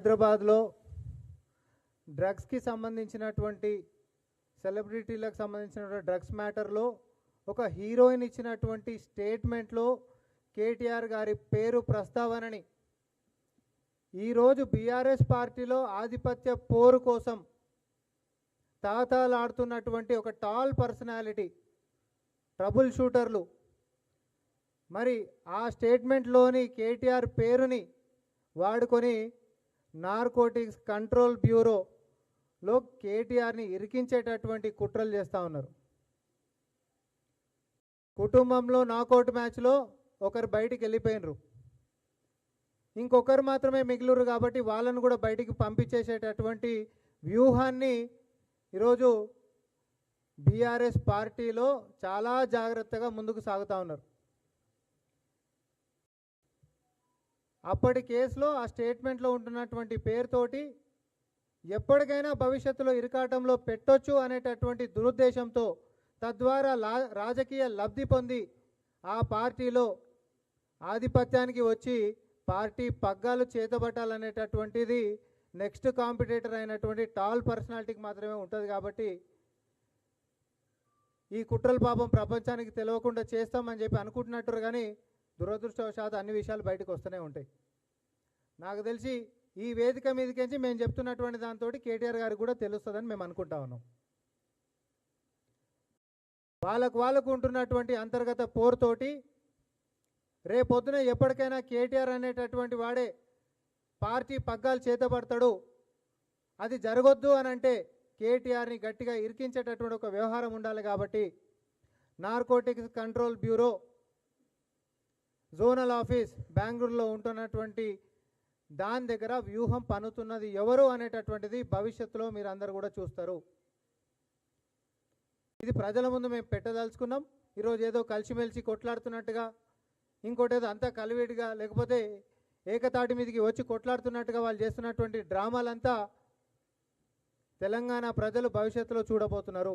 హైదరాబాద్లో డ్రగ్స్కి సంబంధించినటువంటి సెలబ్రిటీలకు సంబంధించిన డ్రగ్స్ మ్యాటర్లో ఒక హీరోయిన్ ఇచ్చినటువంటి స్టేట్మెంట్లో కేటీఆర్ గారి పేరు ప్రస్తావనని. ఈరోజు బీఆర్ఎస్ పార్టీలో ఆధిపత్య పోరు కోసం తాతాలాడుతున్నటువంటి ఒక టాల్ పర్సనాలిటీ ట్రబుల్ షూటర్లు. మరి ఆ స్టేట్మెంట్లోని కేటీఆర్ పేరుని వాడుకొని నార్కోటిక్స్ కంట్రోల్ బ్యూరోలో కేటీఆర్ని ఇరికించేటటువంటి కుట్రలు చేస్తూ ఉన్నారు. కుటుంబంలో నాకౌట్ మ్యాచ్లో ఒకరు బయటికి వెళ్ళిపోయినరు. ఇంకొకరు మాత్రమే మిగిలిరు కాబట్టి వాళ్ళను కూడా బయటికి పంపించేసేటటువంటి వ్యూహాన్ని ఈరోజు బీఆర్ఎస్ పార్టీలో చాలా జాగ్రత్తగా ముందుకు సాగుతూ ఉన్నారు. అప్పటి కేసులో ఆ స్టేట్మెంట్లో ఉంటున్నటువంటి పేరుతోటి ఎప్పటికైనా భవిష్యత్తులో ఇరకాటంలో పెట్టొచ్చు అనేటటువంటి దురుద్దేశంతో తద్వారా లా రాజకీయ లబ్ధి పొంది ఆ పార్టీలో ఆధిపత్యానికి వచ్చి పార్టీ పగ్గాలు చేతబట్టాలనేటటువంటిది నెక్స్ట్ కాంపిటేటర్ అయినటువంటి టాల్ పర్సనాలిటీకి మాత్రమే ఉంటుంది కాబట్టి ఈ కుట్రల పాపం ప్రపంచానికి తెలియకుండా చేస్తామని చెప్పి అనుకుంటున్నట్టు కానీ దురదృష్టవశాత్తు అన్ని విషయాలు బయటకు వస్తూనే ఉంటాయి. నాకు తెలిసి ఈ వేదిక మీదకించి మేము చెప్తున్నటువంటి దాంతో కేటీఆర్ గారికి కూడా తెలుస్తుందని మేము అనుకుంటా ఉన్నాం. వాళ్ళకు వాళ్ళకు ఉంటున్నటువంటి అంతర్గత పోరుతోటి రేపొద్దున ఎప్పటికైనా కేటీఆర్ అనేటటువంటి వాడే పార్టీ పగ్గాలు చేతపడతాడు అది జరగొద్దు అని అంటే కేటీఆర్ని గట్టిగా ఇరికించేటటువంటి ఒక వ్యవహారం ఉండాలి కాబట్టి Narcotics Control Bureau zonal office బెంగళూరులో ఉంటున్నటువంటి దాని దగ్గర వ్యూహం పనుతున్నది ఎవరు అనేటటువంటిది భవిష్యత్తులో మీరు అందరు కూడా చూస్తారు. ఇది ప్రజల ముందు మేము పెట్టదలుచుకున్నాం. ఈరోజు ఏదో కలిసిమెలిసి కొట్లాడుతున్నట్టుగా ఇంకోటి ఏదో అంతా కలివిడిగా లేకపోతే ఏకతాటి మీదకి వచ్చి కొట్లాడుతున్నట్టుగా వాళ్ళు చేస్తున్నటువంటి డ్రామాలంతా తెలంగాణ ప్రజలు భవిష్యత్తులో చూడబోతున్నారు.